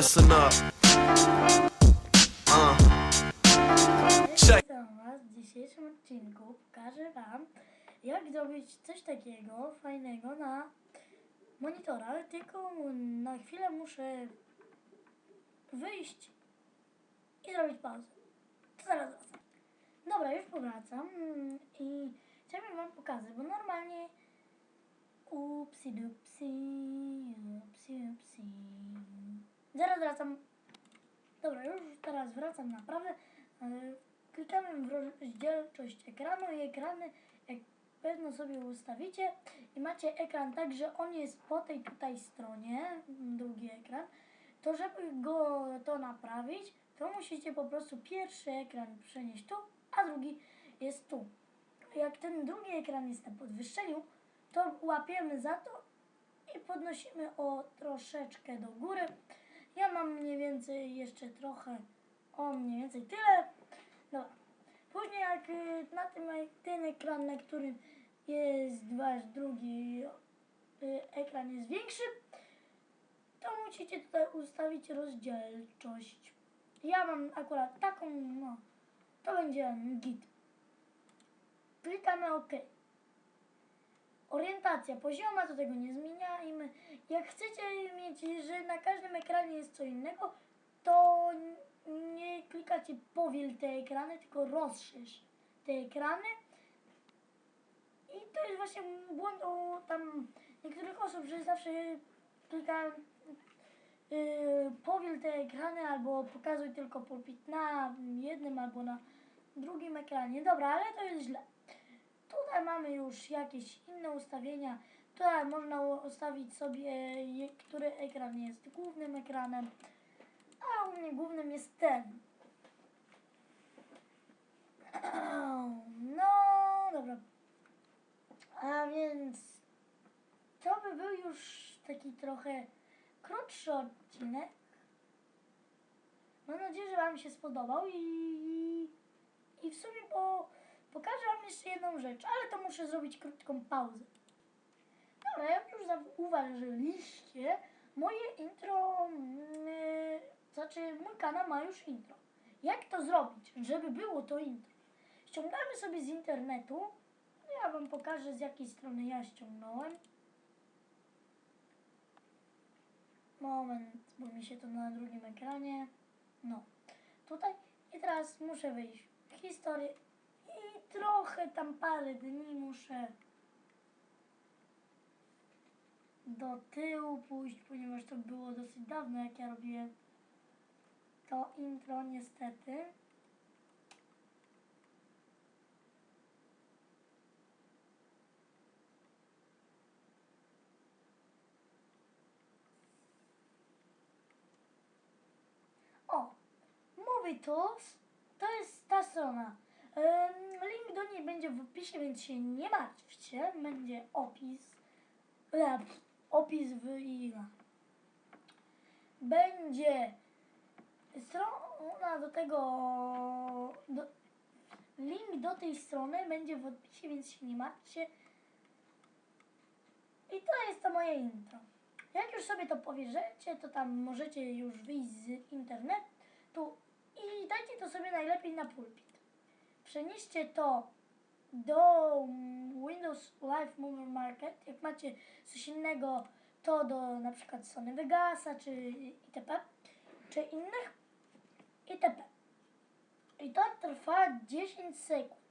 listen up. Uh. Check. W dzisiejszym odcinku. Pokażę Wam, jak zrobić coś takiego fajnego na monitorach. Tylko na chwilę muszę wyjść i zrobić pauzę. To zaraz wracam. Dobra, już powracam i chciałbym Wam pokazać, bo normalnie upsi dupsi, upsi upsi. Zaraz wracam Dobra, już teraz wracam naprawdę. E, Klikamy w rozdzielczość ekranu i ekrany, jak pewno sobie ustawicie i macie ekran tak, że on jest po tej tutaj stronie, drugi ekran, to żeby go to naprawić, to musicie po prostu pierwszy ekran przenieść tu, a drugi jest tu. Jak ten drugi ekran jest na podwyższeniu, to łapiemy za to i podnosimy o troszeczkę do góry. Ja mam mniej więcej jeszcze trochę, o mniej więcej tyle. Dobra. Później jak y, na tym ten ekran, na którym jest wasz drugi y, ekran jest większy, to musicie tutaj ustawić rozdzielczość. Ja mam akurat taką, no, to będzie git. Klikamy OK. Orientacja pozioma, to tego nie zmieniajmy. Jak chcecie mieć, że na każdym ekranie jest co innego, to nie klikacie powiel te ekrany, tylko rozszerz te ekrany. I to jest właśnie błąd u tam niektórych osób, że zawsze klika yy, powiel te ekrany albo pokazuj tylko pulpit na jednym albo na drugim ekranie. Dobra, ale to jest źle. Tutaj mamy już jakieś inne ustawienia. Tutaj można ustawić sobie, który ekran jest głównym ekranem, a u mnie głównym jest ten. No, dobra. A więc to by był już taki trochę krótszy odcinek. Mam nadzieję, że Wam się spodobał i, i w sumie po, pokażę Wam jeszcze jedną rzecz, ale to muszę zrobić krótką pauzę. Dobra, jak już zauważyliście, moje intro, yy, znaczy mój kanał ma już intro. Jak to zrobić, żeby było to intro? Ściągamy sobie z internetu. Ja Wam pokażę z jakiej strony ja ściągnąłem. Moment, bo mi się to na drugim ekranie. No, tutaj. I teraz muszę wejść w historię i trochę tam parę dni muszę do tyłu pójść, ponieważ to było dosyć dawno, jak ja robiłem to intro, niestety. O, Movie Tools to jest ta strona. Link do niej będzie w opisie, więc się nie martwcie. Będzie opis. E, opis w i Będzie strona do tego. Do, link do tej strony będzie w opisie, więc się nie martwcie. I to jest to moje intro. Jak już sobie to powierzycie, to tam możecie już wyjść z internetu i dajcie to sobie najlepiej na pulpit. Przenieście to do Windows Live Movie Market. Jak macie coś innego, to do na przykład Sony Vegasa czy itp. czy innych itp. I to trwa 10 sekund.